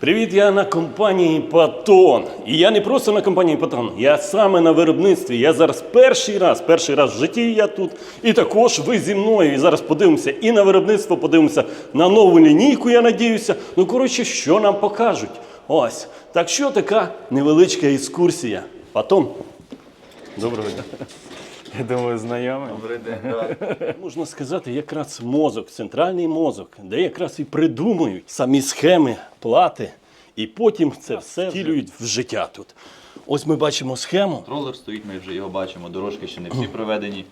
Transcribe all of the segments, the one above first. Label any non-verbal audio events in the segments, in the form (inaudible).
Привіт, я на компанії Патон. І я не просто на компанії Патон, я саме на виробництві. Я зараз перший раз, перший раз в житті я тут. І також ви зі мною. І зараз подивимося і на виробництво, подивимося на нову лінійку, я надіюся. Ну, коротше, що нам покажуть. Ось. Так що така невеличка екскурсія. Патон. Доброго дня. Я думаю, знайомий. Добрий день. Можна сказати, якраз мозок, центральний мозок, де якраз і придумують самі схеми, плати, і потім це все втілюють в життя тут. Ось ми бачимо схему. Контролер стоїть, ми вже його бачимо, дорожки ще не всі проведені.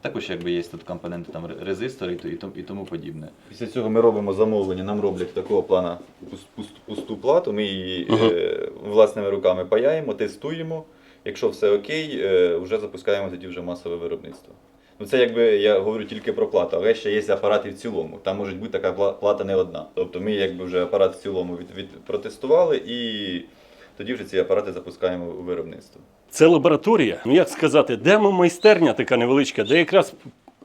Також якби є тут компоненти, там резистори і, то- і, тому- подібне. Після цього ми робимо замовлення, нам роблять такого плана пус- пус- пусту плату, ми її е, власними руками паяємо, тестуємо. Якщо все окей, е, вже запускаємо тоді вже масове виробництво. Ну це якби я говорю тільки про плату, але ще є апарати в цілому. Там може бути така плата не одна. Тобто ми якби вже апарат в цілому від, від, протестували і тоді вже ці апарати запускаємо у виробництво. Це лабораторія, ну як сказати, демо-майстерня така невеличка, де якраз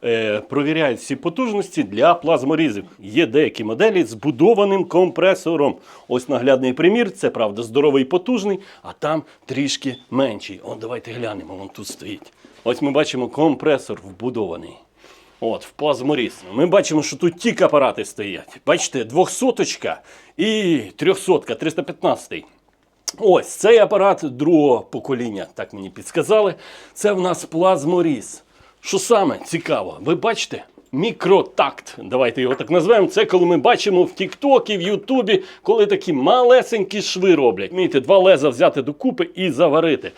е, провіряють всі потужності для плазморізів. Є деякі моделі з будованим компресором. Ось наглядний примір, це правда здоровий і потужний, а там трішки менший. От давайте глянемо, вон тут стоїть. Ось ми бачимо компресор вбудований. От, в плазморіз. Ми бачимо, що тут тік апарати стоять. Бачите, 200 і 300, 315. Ось цей апарат другого покоління, так мені підсказали. Це в нас плазморіз. Що саме цікаво, ви бачите? Мікротакт, давайте його так назвемо. Це коли ми бачимо в Тіктокі, в Ютубі, коли такі малесенькі шви роблять. Вмієте, два леза взяти докупи і заварити.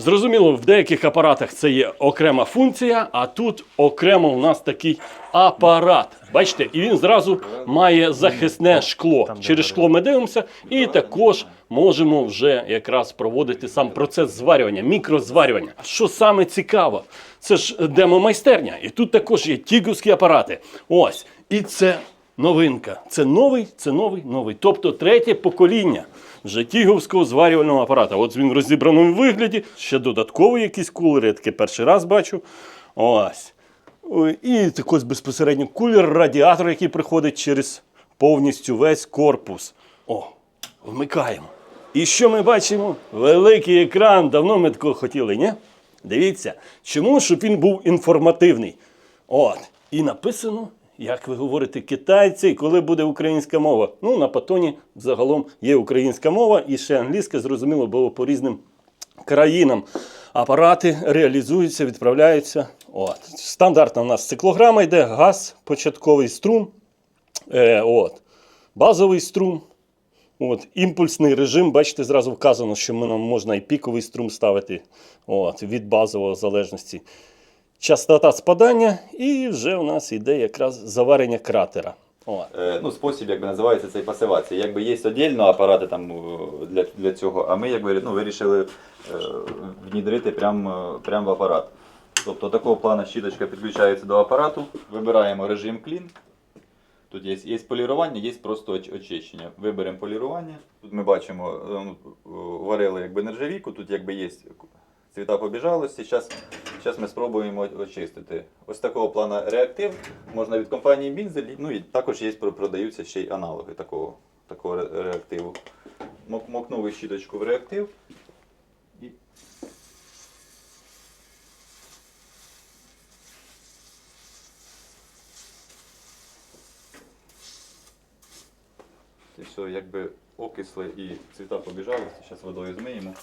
Зрозуміло, в деяких апаратах це є окрема функція, а тут окремо у нас такий апарат. Бачите, і він зразу має захисне шкло. Через шкло ми дивимося, і також можемо вже якраз проводити сам процес зварювання, мікрозварювання. Що саме цікаво, це ж демо-майстерня, і тут також є тіговські апарати. Ось, і це новинка. Це новий, це новий, новий. Тобто третє покоління вже тіговського зварювального апарата. От він в розібраному вигляді, ще додаткові якісь кулери, я таке перший раз бачу. Ось. І також безпосередньо кулер, радіатор, який приходить через повністю весь корпус. О, вмикаємо. І що ми бачимо? Великий екран. Давно ми такого хотіли, ні? Дивіться, чому? Щоб він був інформативний. От. І написано, як ви говорите, китайці, коли буде українська мова. Ну, на патоні загалом є українська мова і ще англійська, зрозуміло, бо по різним країнам апарати реалізуються, відправляються. От. Стандартна у нас циклограма йде, газ, початковий струм, е, от. базовий струм. От, імпульсний режим, бачите, зразу вказано, що нам можна і піковий струм ставити от, від базового залежності. Частота спадання, і вже у нас йде якраз заварення кратера. От. Е, ну, спосіб, якби називається цей пасивація. Якби є віддільно апарати там е, для, для цього, а ми якби ну, вирішили е, внідрити прямо прям в апарат. Тобто такого плану щіточка підключається до апарату, вибираємо режим клін. Тут є, є полірування, є просто очищення. Виберемо полірування. Тут ми бачимо, е, ну, е, варили якби нержавійку, тут якби є цвіта побіжалості. Зараз, зараз ми спробуємо очистити. Ось такого плану реактив можна від компанії Бінзель, ну і також є продаються ще й аналоги такого, такого реактиву. Мок- Мокнули щіточку в реактив. І... Це все якби окисли і цвіта побіжалості. Зараз водою змиємо.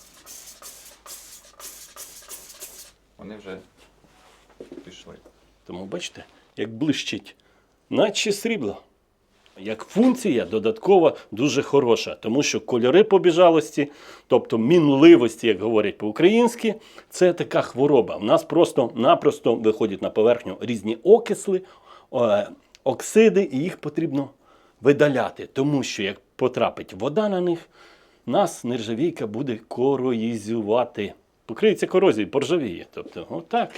Вони вже пішли. Тому бачите, як блищить, наче срібло. Як функція додаткова дуже хороша, тому що кольори побіжалості, тобто мінливості, як говорять по-українськи, це така хвороба. У нас просто-напросто виходять на поверхню різні окисли, е, оксиди, і їх потрібно видаляти, тому що як потрапить вода на них, нас нержавійка буде короїзувати. Покриється корозією, поржавіє. Тобто, отак.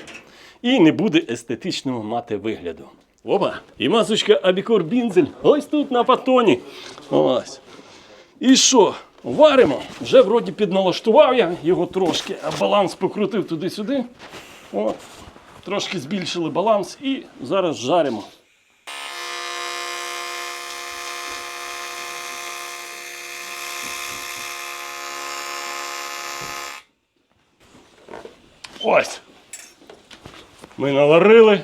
І не буде естетичного мати вигляду. Опа! І масочка Абікор Бінзель ось тут на патоні. Ось. І що? Варимо. Вже вроді підналаштував я його трошки, а баланс покрутив туди-сюди. Трошки збільшили баланс і зараз жаримо. Ось. Ми наварили.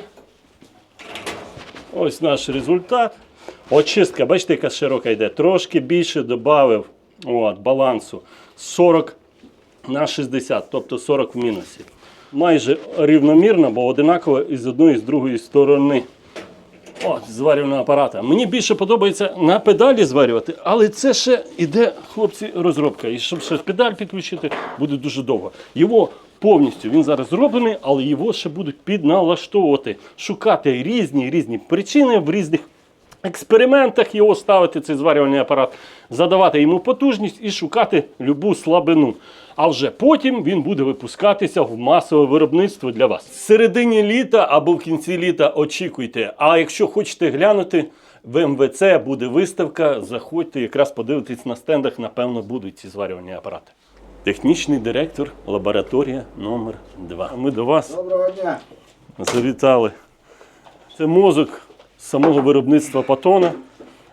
Ось наш результат. Очистка, бачите, яка широка йде. Трошки більше додав балансу. 40 на 60, тобто 40 в мінусі. Майже рівномірно, бо одинаково і з одної і з другої сторони. От, зварювального апарата. Мені більше подобається на педалі зварювати, але це ще іде, хлопці, розробка. І щоб ще педаль підключити, буде дуже довго. Його повністю він зараз зроблений, але його ще будуть підналаштовувати, шукати різні різні причини в різних експериментах його ставити, цей зварювальний апарат, задавати йому потужність і шукати любу слабину. А вже потім він буде випускатися в масове виробництво для вас. В середині літа або в кінці літа очікуйте. А якщо хочете глянути, в МВЦ буде виставка. Заходьте, якраз подивитись на стендах, напевно, будуть ці зварювальні апарати. Технічний директор, лабораторія номер 2 Ми до вас Доброго дня. завітали. Це мозок самого виробництва патона.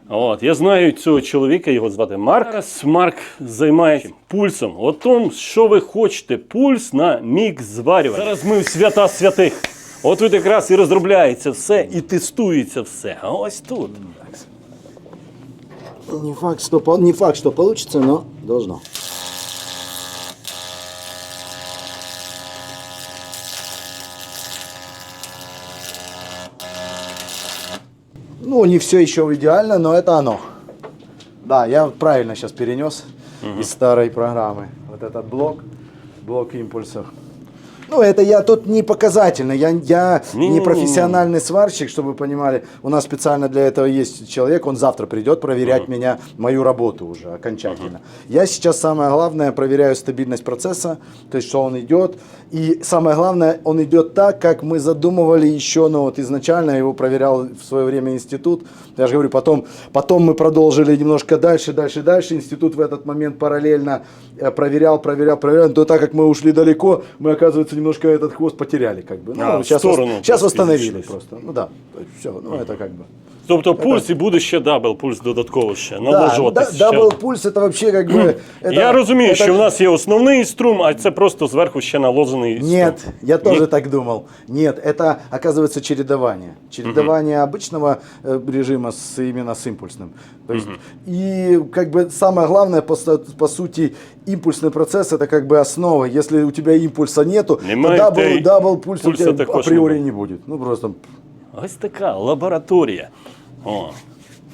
От, я знаю цього чоловіка, його звати Марк. Зараз Марк займається пульсом. О том, що ви хочете, пульс на мік зварювання. Зараз ми в свята святих. От тут якраз і розробляється все, і тестується все. А ось тут. Не факт, что, пол- не факт, что получится, но должно. Ну, не все еще идеально, но это оно. Да, я правильно сейчас перенес из старой программы. Вот этот блок, блок импульсов. Ну, это я тут не показательно. Я, я не профессиональный сварщик, чтобы вы понимали. У нас специально для этого есть человек, он завтра придет проверять меня, мою работу уже окончательно. Я сейчас самое главное проверяю стабильность процесса, то есть что он идет. И самое главное, он идет так, как мы задумывали еще, ну вот изначально его проверял в свое время институт. Я же говорю, потом, потом мы продолжили немножко дальше, дальше, дальше. Институт в этот момент параллельно э, проверял, проверял, проверял. Но так как мы ушли далеко, мы, оказывается, немножко этот хвост потеряли. Как бы. Ну, А, в сейчас, сторону вос- сейчас просто восстановили изучились. просто. Ну да, все, ну это как бы. Тобто пульс і буде ще дабл, пульс додатково ще. Да, Наложуватись да- ще. дабл пульс (clears throat) это вообще как бы... это- Я розумію, это- що в нас є основний струм, а це просто зверху ще наложений струм. Нет, я тоже Нет? так думал. Нет, это оказывается чередование. Чередование обычного э, режима с именно с импульсным. То есть, и как бы самое главное, по, со- по сути, импульсный процесс это как бы основа. Если у тебя импульса нету, Немає то те й дабл, дабл пульса, у пульса тебя також априори не не будет. Ну просто Ось така лабораторія. О,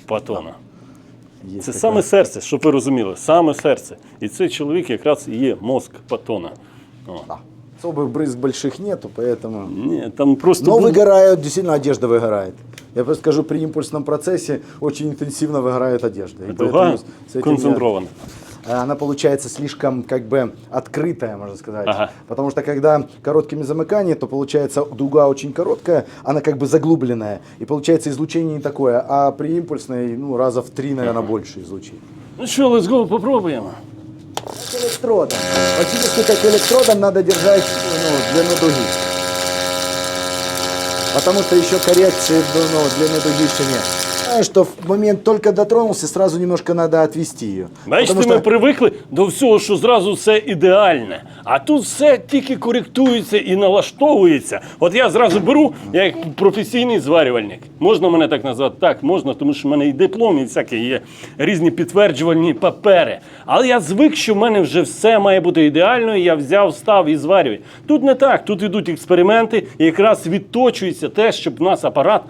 патона. Є Це така. саме серце, щоб ви розуміли, саме серце. І цей чоловік якраз і є мозк патона. О. Да. Особых брызг больших нету, поэтому... Ні, там просто Но був- выгорают, действительно одежда выгорает. Я просто скажу, при импульсном процессе очень интенсивно выгорает одежда. И дуга поэтому с этим я- концентрована. Э, она получается слишком как бы открытая, можно сказать. Ага. Потому что когда короткими замыкания, то получается дуга очень короткая, она как бы заглубленная. И получается излучение не такое. А при импульсной, ну, раза в три, наверное, больше излучения. Ну що, let's go, попробуємо. Как электродом. Фактически как электродом надо держать ну, длину дуги. Потому что еще коррекции ну, длины дуги еще нет. Знаешь, что в момент только дотронулся, сразу немножко надо отвести ее. Бачите, Потому ми что- привикли до всього, що зразу все ідеальне. А тут все тільки коректується і налаштовується. От я зразу беру, я як професійний зварювальник. Можна мене так назвати? Так, можна, тому що в мене і диплом, і всякі є різні підтверджувальні папери. Але я звик, що в мене вже все має бути ідеально, і я взяв, став і зварюю. Тут не так, тут йдуть експерименти, і якраз відточується те, щоб в нас апарат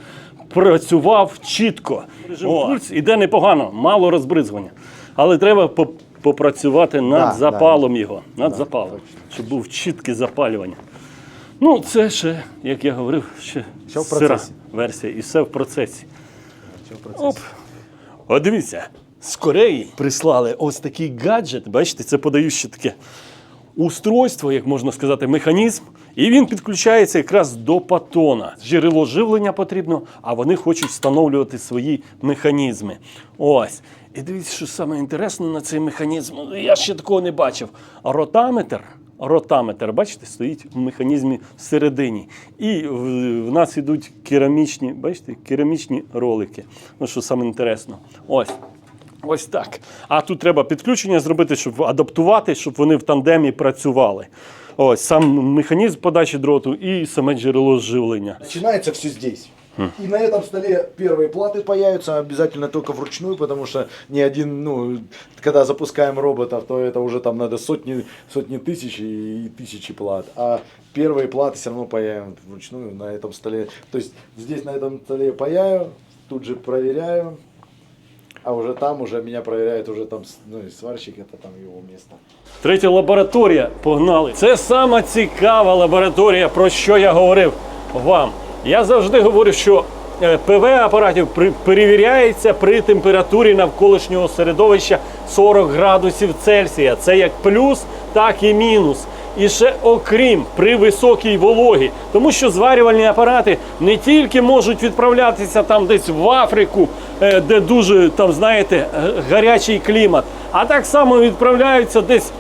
працював чітко. Режим пульс іде непогано, мало розбризгування. Але треба попрацювати над Да, запалом його, над запалом, щоб був чітке запалювання. Ну, це ще, як я говорив, ще, Ще в сира процесі. версія, і все в процесі. Оп. От дивіться, з Кореї прислали ось такий гаджет. Бачите, це подаю ще таке устройство, як можна сказати, механізм. І він підключається якраз до патона. Джерело живлення потрібно, а вони хочуть встановлювати свої механізми. Ось. І дивіться, що саме інтересно на цей механізм. Ну, Я ще такого не бачив. Ротаметр. Ротаметр, бачите, стоїть в механізмі всередині. І в, в нас ідуть керамічні, бачите, керамічні ролики. Ну, що саме інтересно. Ось. Ось так. А тут треба підключення зробити, щоб адаптувати, щоб вони в тандемі працювали. Ось сам механізм подачі дроту і саме джерело живлення. Начинается все здесь. И на этом столе первые платы появятся обязательно только вручную, потому что ни один, ну, когда запускаем роботов, то это уже там надо сотни, сотни тысяч и тысячи плат. А первые платы все равно появятся вручную на этом столе. То есть здесь на этом столе паяю, тут же проверяю, а уже там уже меня проверяет уже там, ну, и сварщик, это там его место. Третя лабораторія. Погнали. Це сама цікава лабораторія, про що я говорив вам. Я завжди говорю, що е, ПВ апаратів перевіряється при температурі навколишнього середовища 40 градусів Цельсія. Це як плюс, так і мінус. І ще окрім при високій вологі, тому що зварювальні апарати не тільки можуть відправлятися там десь в Африку, е, де дуже там знаєте е, гарячий клімат, а так само відправляються десь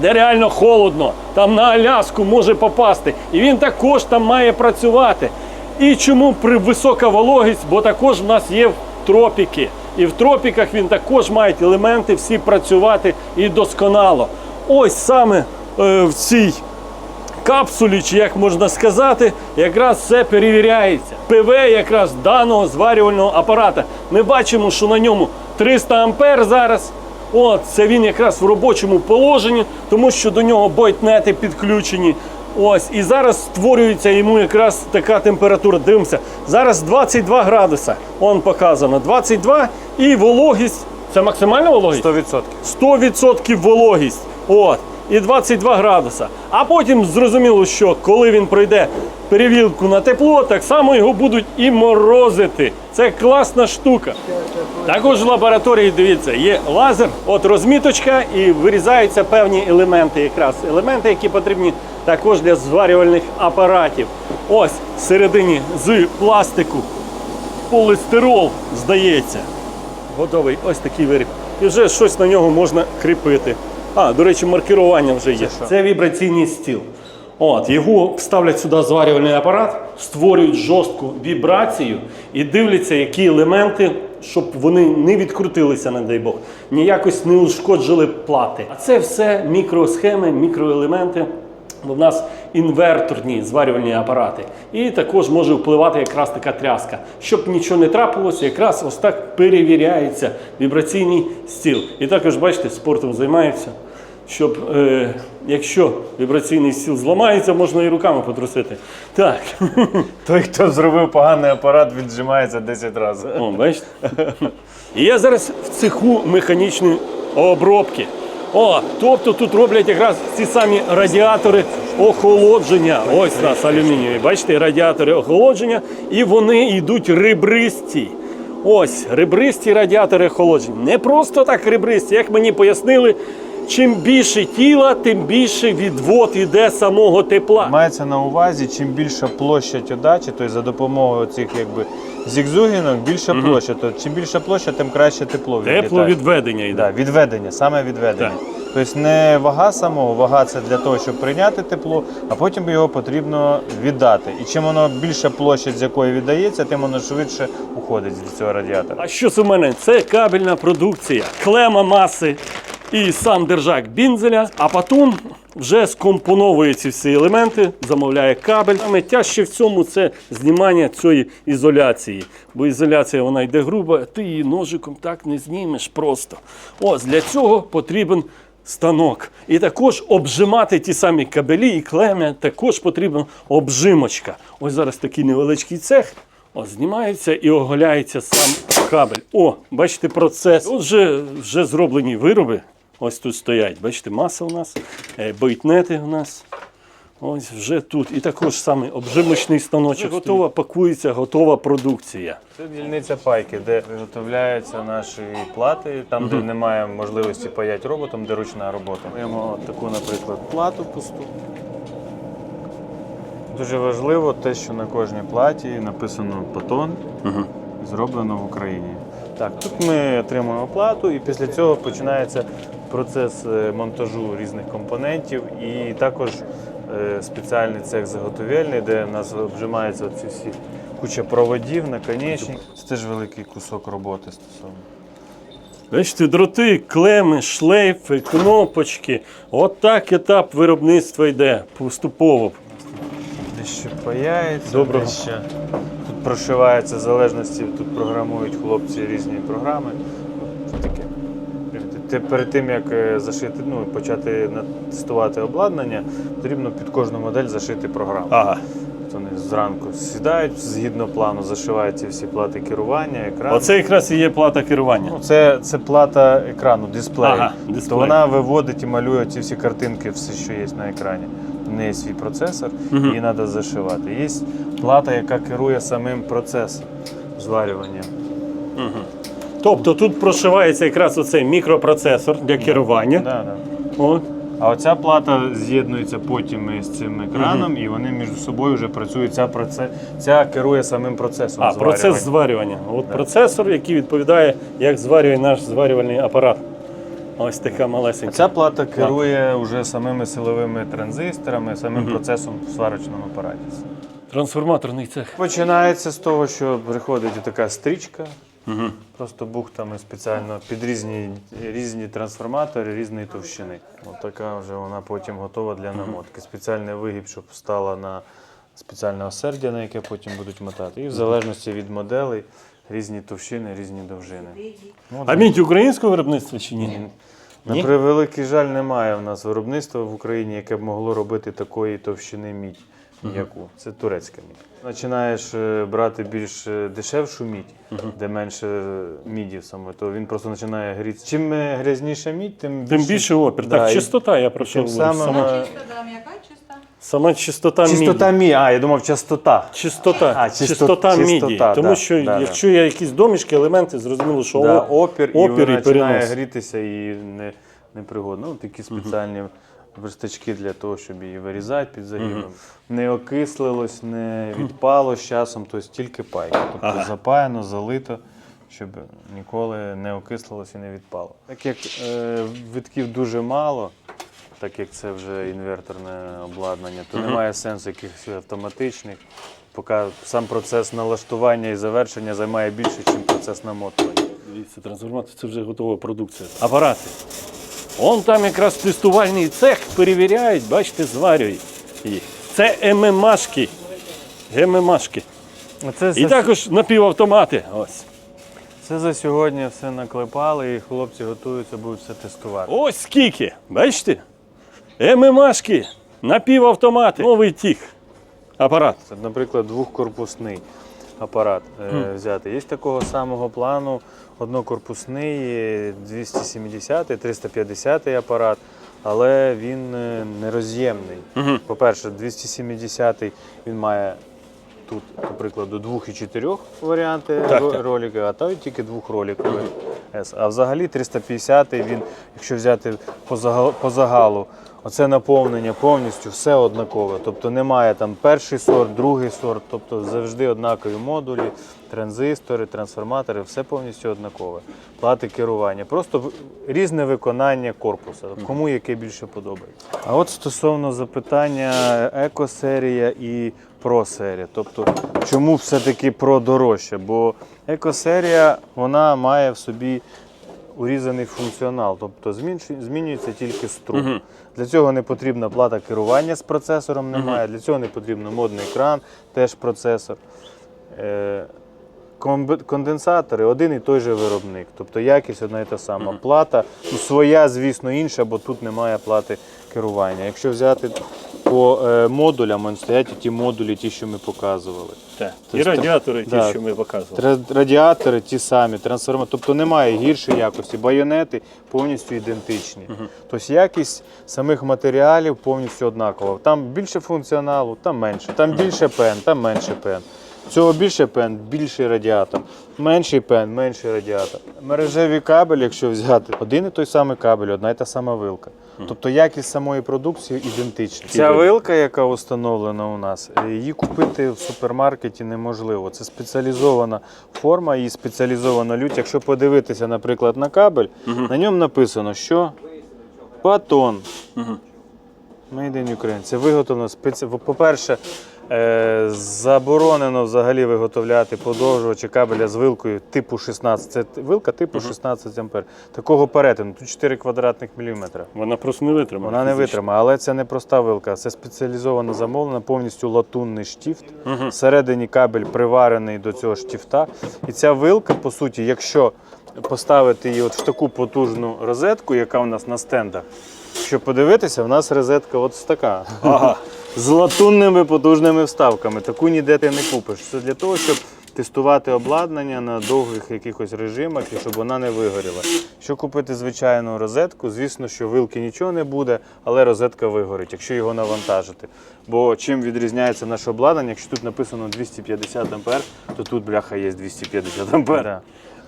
де реально холодно, там на Аляску може попасти. І він також там має працювати. І чому при висока вологість? Бо також в нас є тропіки. І в тропіках він також має елементи всі працювати і досконало. Ось саме в цій капсулі, чи як можна сказати, якраз все перевіряється. ПВ якраз даного зварювального апарата. Ми бачимо, що на ньому 300 ампер зараз. От, це він якраз в робочому положенні, тому що до нього бойтнети підключені. Ось, і зараз створюється йому якраз така температура. Дивимося, зараз 22 градуса. Он показано 22 і вологість. Це максимальна вологість? 100%. 100% вологість. От. І 22 градуса. А потім зрозуміло, що коли він пройде перевірку на тепло, так само його будуть і морозити. Це класна штука. Також в лабораторії, дивіться, є лазер, от розміточка, і вирізаються певні елементи, якраз елементи, які потрібні також для зварювальних апаратів. Ось всередині з пластику полістирол, здається. Готовий ось такий виріб. І вже щось на нього можна кріпити. А, до речі, маркірування вже є. що? Це вібраційний стіл. От, його вставлять сюди зварювальний апарат, створюють жорстку вібрацію і дивляться, які елементи, щоб вони не відкрутилися, не дай Бог, ніякось не ушкоджили плати. А це все мікросхеми, мікроелементи. У нас інверторні зварювальні апарати. І також може впливати якраз така тряска. Щоб нічого не трапилося, якраз ось так перевіряється вібраційний стіл. І також, бачите, спортом займаються. Щоб е, якщо вібраційний стіл зламається, можна і руками потрусити. Так. (laughs) Той, хто зробив поганий апарат, віджимається 10 разів. О, бачите? І я зараз в цеху механічної обробки. О, тобто тут роблять якраз ці самі радіатори охолодження. Ось у нас алюмінієві. Бачите, радіатори охолодження, і вони йдуть ребристі. Ось ребристі радіатори охолодження. Не просто так ребристі, як мені пояснили. Чим більше тіла, тим більше відвод іде самого тепла. Мається на увазі, чим більша площа отдачі, тобто за допомогою цих якби зігзугінок, більша площа. Тобто, чим більша площа, тим краще тепло відлітає. Тепловідведення йде. Да, відведення, саме відведення. Так. Тобто не вага самого, вага це для того, щоб прийняти тепло, а потім його потрібно віддати. І чим воно більша площа, з якої віддається, тим воно швидше уходить з цього радіатора. А що це в мене? Це кабельна продукція, клема маси і сам держак бінзеля, а потім вже скомпоновує ці всі елементи, замовляє кабель. Саме тяжче в цьому це знімання цієї ізоляції. Бо ізоляція вона йде груба, ти її ножиком так не знімеш просто. Ось для цього потрібен станок. І також обжимати ті самі кабелі і клеми, також потрібна обжимочка. Ось зараз такий невеличкий цех. О, знімається і оголяється сам кабель. О, бачите процес. От вже, вже зроблені вироби. Ось тут стоять. Бачите, маса у нас, е, бойтнети у нас. Ось вже тут. І також саме обжимочний станочок. Готова, пакується, готова продукція. Це дільниця пайки, де виготовляються наші плати, там, де немає можливості паяти роботом, де ручна робота. Маємо таку, наприклад, плату пусту. Дуже важливо те, що на кожній платі написано Патон, зроблено в Україні. Так, тут ми отримуємо плату, і після цього починається процес е, монтажу різних компонентів і також е, спеціальний цех заготовельний, де у нас обжимаються ці всі куча проводів, наконечник. Це теж великий кусок роботи стосовно. Бачите, дроти, клеми, шлейфи, кнопочки. От так етап виробництва йде поступово. Дещо паяється, Доброго. дещо тут прошивається в залежності, тут програмують хлопці різні програми. Таке. Перед тим як е, зашити, ну, почати тестувати обладнання, потрібно під кожну модель зашити програму. Ага. Вони зранку сідають згідно плану, зашивають ці всі плати керування, екран. Оце якраз і є плата керування. Ну, це, це плата екрану, дисплею. Ага, То вона виводить і малює ці всі картинки, все, що є на екрані. У неї свій процесор, Мгм. її треба зашивати. Є плата, яка керує самим процесом зварювання. Тобто тут прошивається якраз оцей мікропроцесор для керування. Да, да. От. А оця плата з'єднується потім із цим екраном, і вони між собою вже працюють. Ця, проце... ця керує самим процесом. А, зварювання. процес зварювання. От процесор, який відповідає, як зварює наш зварювальний апарат. Ось така малесенька. Ця плата керує вже самими силовими транзисторами, самим процесом в сварочному апараті. Трансформаторний цех. Починається з того, що приходить така стрічка, просто бухтами спеціально під різні, різні трансформатори різної товщини. От така вже вона потім готова для намотки. Спеціальний вигіб, щоб стала на спеціальне осердя, на яке потім будуть мотати. І в залежності від моделей різні товщини, різні довжини. Ну, А мідь українського виробництва чи ні? на превеликий жаль, немає в нас виробництва в Україні, яке б могло робити такої товщини мідь, яку. Це турецька мідь. Починаєш е, брати більш е, дешевшу мідь, де менше е, міді саме, то він просто починає гріти. Чим грязніша мідь, тим більше, Тим більше опір. Да, так, і чистота, я про що тим говорю. самим, Сама, е, Чисто, да, м'яка, чиста. сама чистота, Чистота міді. міді. А, я думав, частота. Чистота, А, чисто- чистота міді. чистота, Тому да, що да, якщо є якісь домішки, елементи, зрозуміло, що Да, о- опір, і вона і починає перенос. грітися і не, непригодно. Ну, такі спеціальні верстачки для того, щоб її вирізати під загибом. Не окислилось, не відпало з часом, тобто тільки пайка. Тобто Ага. запаяно, залито, щоб ніколи не окислилось і не відпало. Так як е, витків дуже мало, так як це вже інверторне обладнання, то немає сенсу якихось автоматичних. Поки сам процес налаштування і завершення займає більше, ніж процес намотування. Дивіться, трансформатор це вже готова продукція. Апарати. Он там якраз тестувальний цех перевіряють, бачите, зварюють їх. Це ММАшки. ГММАшки. Це І також напівавтомати. Ось. Це за сьогодні все наклепали, і хлопці готуються, будуть все тестувати. Ось скільки. Бачите? ММАшки, напівавтомати. Новий тік. Апарат. Це, наприклад, двохкорпусний апарат е, взяти. Є такого самого плану однокорпусний, е, 270 350 апарат, але він е, нероз'ємний. По-перше, 270 він має тут, до прикладу, двох і чотирьох варіанти Так, ро- так. ролика, а той тільки двох двохроліковий. С. А взагалі 350 він, якщо взяти по загал- по загалу, оце наповнення повністю все однакове. Тобто немає там перший сорт, другий сорт, тобто завжди однакові модулі, транзистори, трансформатори, все повністю однакове. Плати керування. Просто різне виконання корпуса, кому яке більше подобається. А от стосовно запитання екосерія і про-серія. Тобто, чому все-таки про дорожче? Бо екосерія вона має в собі урізаний функціонал, тобто змінюється тільки струм. Для цього не потрібна плата керування з процесором, немає, для цього не потрібно модний екран, теж процесор. Е, Конденсатори один і той же виробник, тобто якість одна і та сама. Плата ну, своя, звісно, інша, бо тут немає плати керування. Якщо взяти по е, модулям, вони стоять ті модулі, ті, що ми показували. Так. І Тобто, радіатори, ті, да. що ми показували. Радіатори ті самі, трансформатори, тобто немає гіршої якості. Байонети повністю ідентичні. Тобто якість самих матеріалів повністю однакова. Там більше функціоналу, там менше. Там більше пен, там менше пен. Цього більше пен, більший радіатор. Менший пен, менший радіатор. Мережеві кабель, якщо взяти, один і той самий кабель, одна і та сама вилка. Тобто якість самої продукції ідентична. Ця вилка, яка встановлена у нас, її купити в супермаркеті неможливо. Це спеціалізована форма і спеціалізована лють. Якщо подивитися, наприклад, на кабель, на ньому написано, що батон. Made in Ukraine. Це виготовлено спеці... По-перше, заборонено взагалі виготовляти подовжувачі кабеля з вилкою типу 16. Це вилка типу 16 ампер. Такого перетину. Тут 4 квадратних міліметра. Вона просто не витримає. Вона не витримає, але це не проста вилка. Це спеціалізована замовлена, повністю латунний штифт. Всередині кабель приварений до цього штифта. І ця вилка, по суті, якщо поставити її от в таку потужну розетку, яка у нас на стендах, якщо подивитися, в нас розетка от така. Ага. З латунними потужними вставками. Таку ніде ти не купиш. Це для того, щоб тестувати обладнання на довгих якихось режимах і щоб вона не вигоріла. Якщо купити звичайну розетку, звісно, що вилки нічого не буде, але розетка вигорить, якщо його навантажити. Бо чим відрізняється наше обладнання, якщо тут написано 250 ампер, то тут бляха є 250 ампер.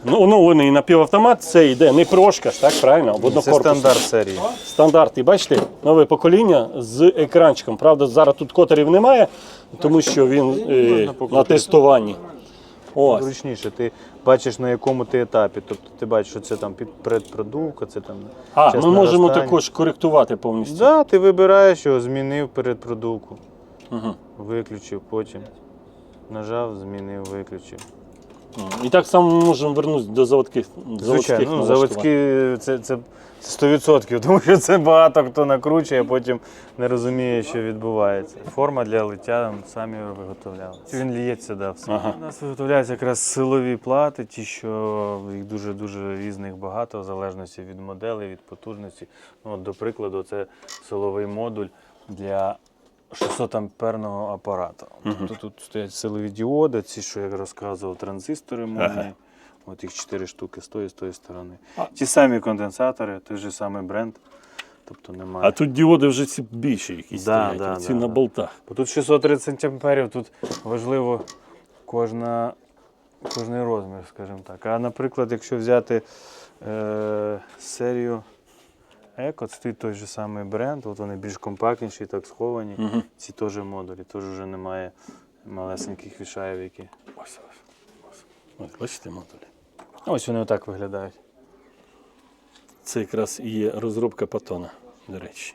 Ну, оновлений напівавтомат, це йде не прошка ж, так, правильно? Це однокорпусний. стандарт серії. Стандарт. І бачите, нове покоління з екранчиком. Правда, зараз тут котерів немає, тому що він е, на тестуванні. Ось. Зручніше, ти бачиш на якому ти етапі. Тобто ти бачиш, що це там під предпродувка, це там. А, час ми можемо наростання. також коректувати повністю. Да, ти вибираєш його, змінив передпродувку. Угу. Виключив потім. Нажав, змінив, виключив. І так само ми можемо вернутися до заводських Звичайно, ну, заводські це, це, це 100%, (laughs) тому що це багато хто накручує, а потім не розуміє, що відбувається. Форма для лиття самі виготовляли. Він ліється, да, все. Ага. У нас виготовляються якраз силові плати, ті, що їх дуже-дуже різних багато, в залежності від моделей, від потужності. Ну, от, до прикладу, це силовий модуль для 600 амперного апарату. Тобто тут стоять силові діоди, ці, що я розказував, транзистори модні. Ага. От їх чотири штуки з тої, з тої сторони. Ті самі конденсатори, той же самий бренд. Тобто немає. А тут діоди вже ці більші якісь Да, стоять, да, ці да, на да. болтах. Бо тут 630 амперів, тут важливо кожна, кожний розмір, скажімо так. А наприклад, якщо взяти е, серію Еко, це той- же самий бренд, от вони більш компактніші, так сховані. Мгм. Ці теж модулі, теж вже немає малесеньких вішаїв, які. Ось, ось, ось. Ось, бачите модулі. Ось вони отак виглядають. Це якраз і є розробка патона, до речі.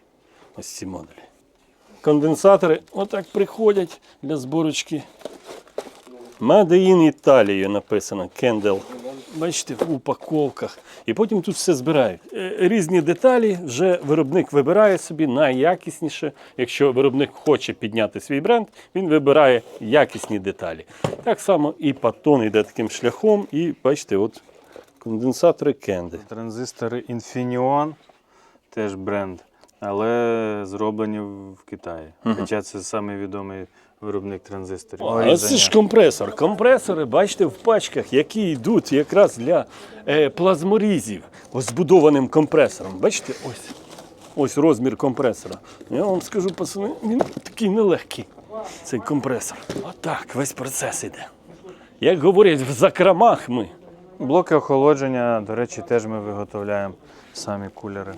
Ось ці модулі. Конденсатори отак приходять для зборочки. Made in Italia написано Kendall. Бачите, в упаковках. І потім тут все збирають. Е, Різні деталі вже виробник вибирає собі найякісніше. Якщо виробник хоче підняти свій бренд, він вибирає якісні деталі. Так само і патон йде таким шляхом. І бачите, от конденсатори Кенди. Транзистори Infineon, теж бренд, але зроблені в Китаї. Хоча це самий відомий виробник транзисторів. А це ж компресор. Компресори, бачите, в пачках, які йдуть якраз для е, плазморізів, ось збудованим компресором. Бачите, ось. Ось розмір компресора. Я вам скажу, пацани, він такий нелегкий, цей компресор. Отак, весь процес іде. Як говорять, в закромах ми. Блоки охолодження, до речі, теж ми виготовляємо самі кулери.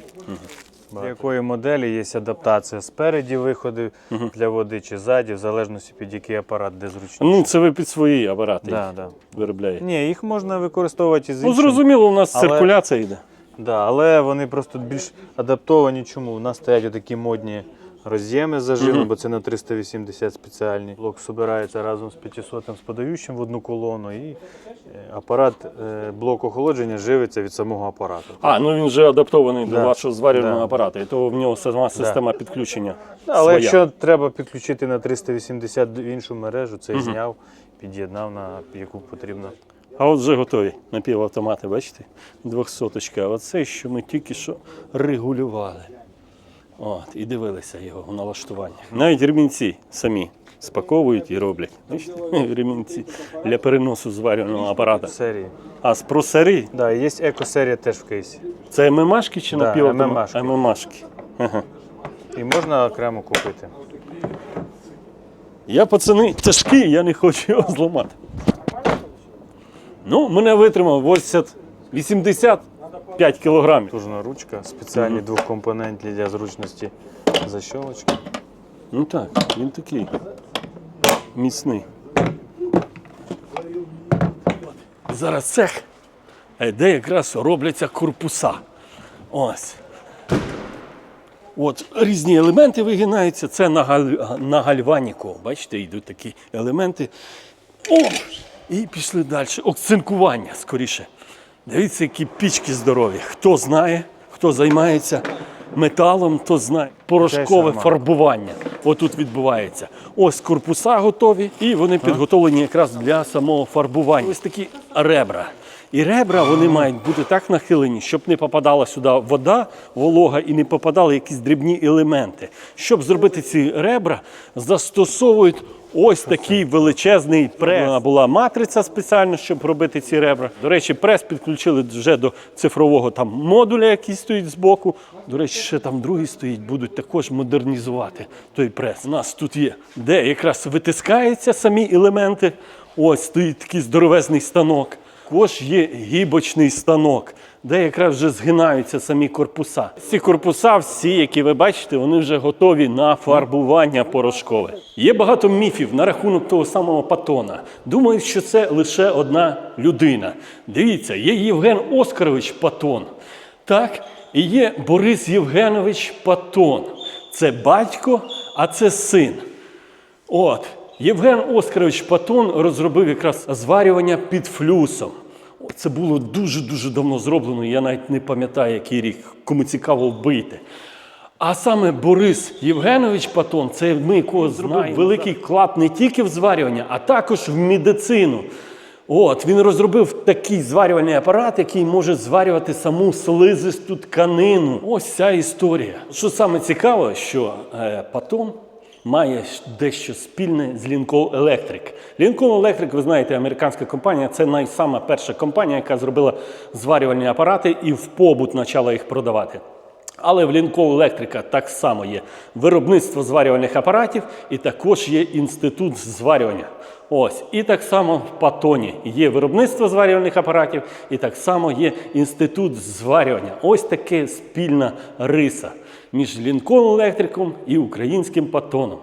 Для якої моделі є адаптація спереді виходи для води чи ззаді, в залежності під який апарат, де зручніше. Ну, це ви під свої апарати да, їх да. виробляєте. Ні, їх можна використовувати і з Ну, зрозуміло, у нас Але- циркуляція йде. Да, але вони просто більш адаптовані. Чому? У нас стоять такі модні роз'єми з зажимом, бо це на 380 спеціальні. Блок збирається разом з 500 з подаючим в одну колону, і е, апарат, е, блок охолодження живиться від самого апарату. А, ну він вже адаптований до вашого зварювального Да. апарату, і то в нього сама система підключення. Але своя. якщо треба підключити на 380 в іншу мережу, цей зняв, під'єднав на яку потрібно. А от вже готові напівавтомати, бачите? Двохсоточка. А Оце, що ми тільки що регулювали. От, і дивилися його в налаштуваннях. Навіть ремінці самі спаковують і роблять. Бачите? (laughs) Ремінці для переносу зварювального апарата. Серії. А з просари Да, є еко-серія теж в кейсі. це ММАшки чи Да, напівавтомати? ММАшки. ММАшки. Ага. І можна окремо купити. Я, пацани, тяжкий, я не хочу його зламати. Ну, мене витримав 80, 85 кілограмів. Тужна ручка, спеціальні двохкомпонентні для зручності защолочки. Ну так, він такий міцний. Зараз цех, де якраз робляться корпуса. Ось. От різні елементи вигинаються. Це на, галь... на гальваніку. Бачите, йдуть такі елементи. О! І пішли далі. Окцинкування скоріше. Дивіться, які пічки здорові. Хто знає, хто займається металом, то знає. Порошкове фарбування. Отут відбувається. Ось корпуса готові, і вони підготовлені якраз для самого фарбування. Ось такі ребра. І ребра вони мають бути так нахилені, щоб не попадала сюди вода, волога і не попадали якісь дрібні елементи. Щоб зробити ці ребра, застосовують ось такий величезний прес. Була матриця спеціально, щоб робити ці ребра. До речі, прес підключили вже до цифрового там модуля, який стоїть збоку. До речі, ще там другий стоїть, будуть також модернізувати той прес. У нас тут є, де якраз витискаються самі елементи. Ось стоїть такий здоровезний станок. Також є гібочний станок, де якраз вже згинаються самі корпуса. Ці корпуса, всі, які ви бачите, вони вже готові на фарбування порошкове. Є багато міфів на рахунок того самого Патона. Думаю, що це лише одна людина. Дивіться, є Євген Оскарович Патон. Так, і є Борис Євгенович Патон. Це батько, а це син. От, Євген Оскарович Патон розробив якраз зварювання під флюсом. Це було дуже-дуже давно зроблено, я навіть не пам'ятаю, який рік, кому цікаво вбити. А саме Борис Євгенович Патон, це ми кого знаємо, великий вклад не тільки в зварювання, а також в медицину. От, він розробив такий зварювальний апарат, який може зварювати саму слизисту тканину. Ось ця історія. Що саме цікаво, що е, Патон має дещо спільне з Lincoln Electric. Lincoln Electric, ви знаєте, американська компанія, це найсама перша компанія, яка зробила зварювальні апарати і в побут почала їх продавати. Але в Лінков Електрика так само є виробництво зварювальних апаратів і також є інститут зварювання. Ось, і так само в Патоні є виробництво зварювальних апаратів, і так само є інститут зварювання. Ось таке спільна риса між Лінком Електриком і українським Патоном.